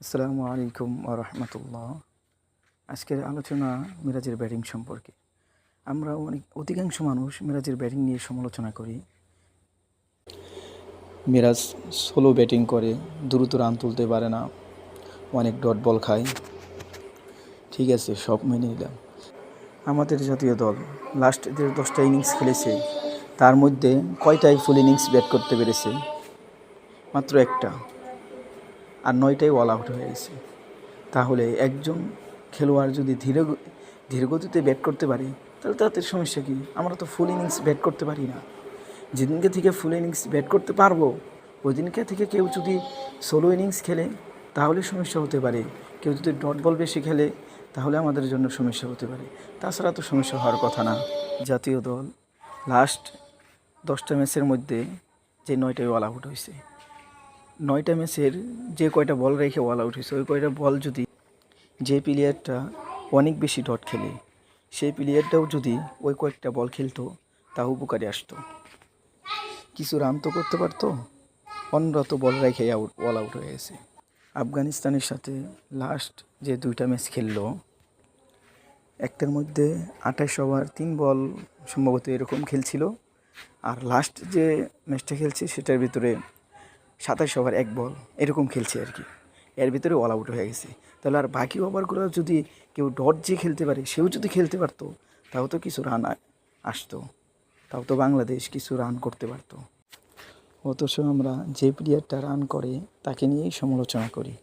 আসসালামু আলাইকুম রহমতুল্লাহ আজকের আলোচনা মিরাজের ব্যাটিং সম্পর্কে। আমরা অনেক, অধিকাংশ মানুষ মিরাজের ব্যাটিং নিয়ে সমালোচনা করি। মিরাজ সোলো ব্যাটিং করে, দ্রুত রান তুলতে পারে না, অনেক ডট বল খায়। ঠিক আছে সব মেনে নিলাম। আমাদের জাতীয় দল লাস্ট যে দশটা ইনিংস খেলেছে, তার মধ্যে কয়টাই ফুল ইনিংস ব্যাট করতে পেরেছে? মাত্র একটা। আর নয়টাই অল আউট হয়ে গেছে। তাহলে একজন খেলোয়াড় যদি ধীরে ধীরগতিতে ব্যাট করতে পারে, তাহলে তাদের সমস্যা কী? আমরা তো ফুল ইনিংস ব্যাট করতে পারি না। যেদিনকে থেকে ফুল ইনিংস ব্যাট করতে পারব ওই দিনকে থেকে কেউ যদি ষোলো ইনিংস খেলে, তাহলে সমস্যা হতে পারে। কেউ যদি ডট বল বেশি খেলে, তাহলে আমাদের জন্য সমস্যা হতে পারে। তাছাড়া তো সমস্যা হওয়ার কথা না। জাতীয় দল লাস্ট দশটা ম্যাচের মধ্যে যে নয়টাই অল আউট হয়েছে। নয়টা ম্যাচের যে কয়টা বল রেখে অল আউট হয়েছে, ওই কয়টা বল যদি যে প্লেয়ারটা অনেক বেশি ডট খেলে, সেই প্লেয়ারটাও যদি ওই কয়েকটা বল খেলতো, তাও উপকারে আসতো। কিছু রান তো করতে পারতো, অন্যরা তো বল রেখে আউট অল আউট হয়ে গেছে। আফগানিস্তানের সাথে লাস্ট যে দুইটা ম্যাচ খেললো, একটার মধ্যে আঠাশ ওভার তিন বল সম্ভবত এরকম খেলছিল, আর লাস্ট যে ম্যাচটা খেলছে, সেটার ভিতরে সাতাশ ওভার এক বল, এরকম খেলছে আর কি। এর ভিতরে অল আউট হয়ে গেছে। তাহলে আর বাকি ওভারগুলো যদি কেউ ডট যে খেলতে পারে, সেও যদি খেলতে পারতো, তাও তো কিছু রান আসতো। তাও তো বাংলাদেশ কিছু রান করতে পারতো। অথচ আমরা যে প্লেয়ারটা রান করে, তাকে নিয়েই সমালোচনা করি।